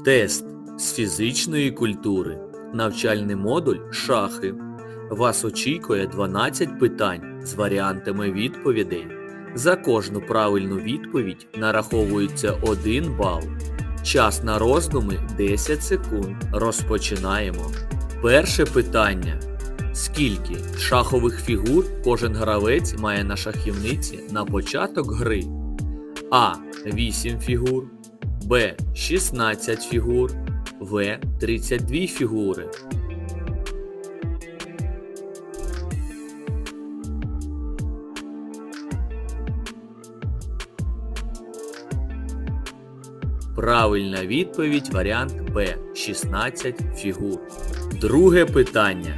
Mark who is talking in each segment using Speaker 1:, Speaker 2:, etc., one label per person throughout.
Speaker 1: Тест з фізичної культури. Навчальний модуль шахи. Вас очікує 12 питань з варіантами відповідей. За кожну правильну відповідь нараховується 1 бал. Час на роздуми 10 секунд. Розпочинаємо. Перше питання. Скільки шахових фігур кожен гравець має на шахівниці на початок гри? А. 8 фігур. Б. 16 фігур. В. 32 фігури. Правильна відповідь варіант Б 16 фігур. Друге питання.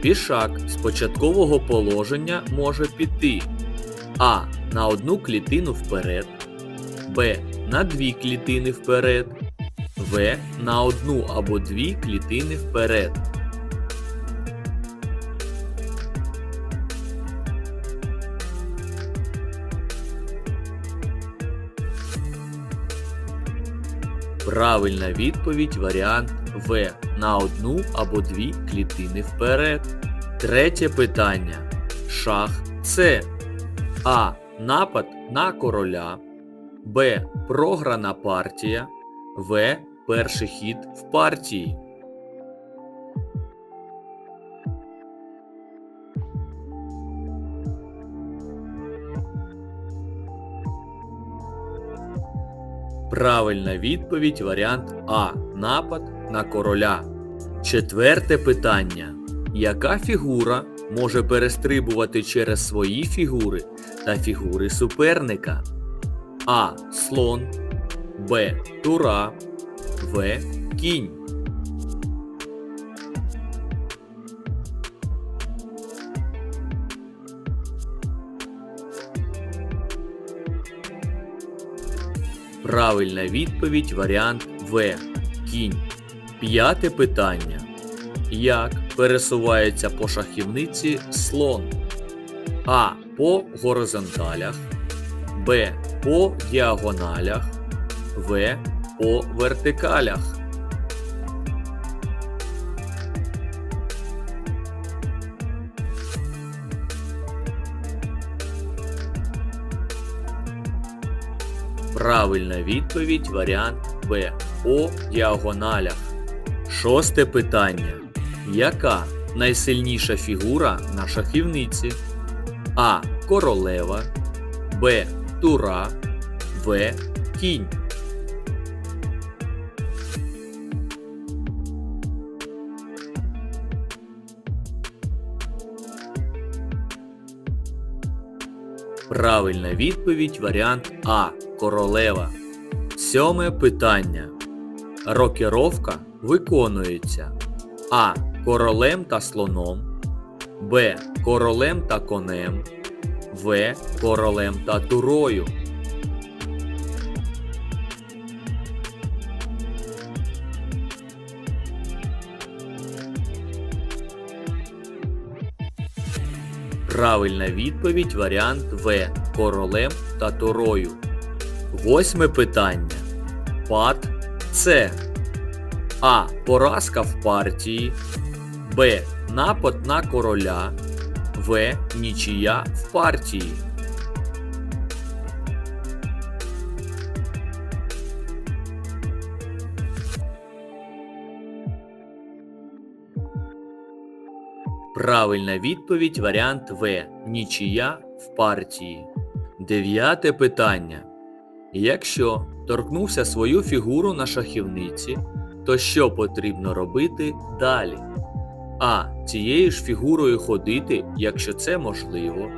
Speaker 1: Пішак з початкового положення може піти А. На одну клітину вперед, Б. На дві клітини вперед, В. На одну або дві клітини вперед. Правильна відповідь варіант В. На одну або дві клітини вперед. Третє питання. Шах С. А. Напад на короля. Б. Програна партія. В. Перший хід в партії. Правильна відповідь варіант А. Напад на короля. Четверте питання. Яка фігура може перестрибувати через свої фігури та фігури суперника? А. Слон. Б. Тура. В. Кінь. Правильна відповідь варіант В. Кінь. П'яте питання. Як пересувається по шахівниці слон? А. По горизонталях. Б. По діагоналях. В. По вертикалях. Правильна відповідь варіант Б. По діагоналях. Шосте питання. Яка найсильніша фігура на шахівниці? А. Королева. Б. Тура. В. Кінь. Правильна відповідь варіант А. Королева. Сьоме питання. Рокіровка виконується А. Королем та слоном. Б. Королем та конем. В. Королем та турою. Правильна відповідь варіант В. Королем та турою. Восьме питання. Пад С. А. Поразка в партії. Б. Напад на короля. В. Нічия в партії. Правильна відповідь варіант В. Нічия в партії. Дев'яте питання. Якщо торкнувся свою фігуру на шахівниці, то що потрібно робити далі? А. Цією ж фігурою ходити, якщо це можливо.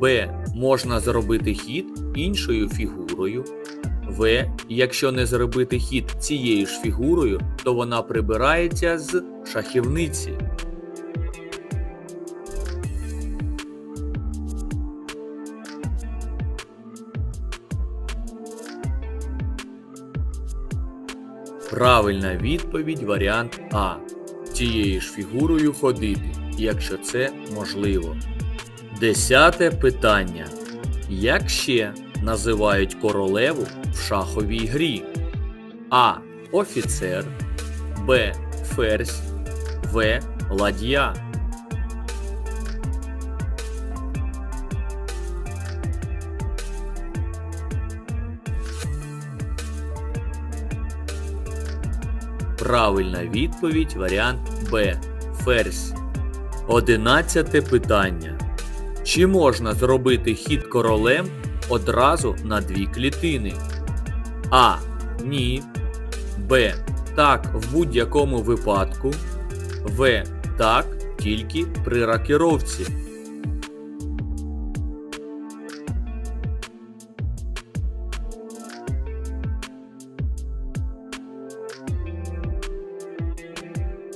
Speaker 1: Б. Можна зробити хід іншою фігурою. В. Якщо не зробити хід цією ж фігурою, то вона прибирається з шахівниці. Правильна відповідь варіант А. Тією ж фігурою ходити, якщо це можливо. Десяте питання. Як ще називають королеву в шаховій грі? А. офіцер, Б. Ферзь, В. Ладья. Правильна відповідь варіант Б. Ферзь. Одинадцяте питання. Чи можна зробити хід королем одразу на дві клітини? А. Ні. Б. Так в будь-якому випадку. В. Так тільки при ракіровці.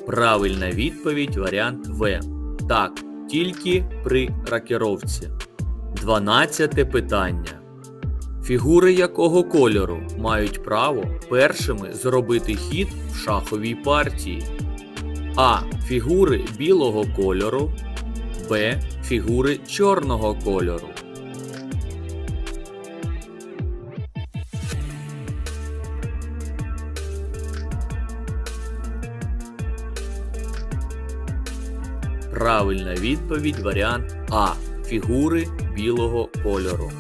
Speaker 1: Правильна відповідь варіант В. Так, тільки при ракіровці. Дванадцяте питання. Фігури якого кольору мають право першими зробити хід в шаховій партії? А. Фігури білого кольору. Б. Фігури чорного кольору. Правильна відповідь варіант А. Фігури білого кольору.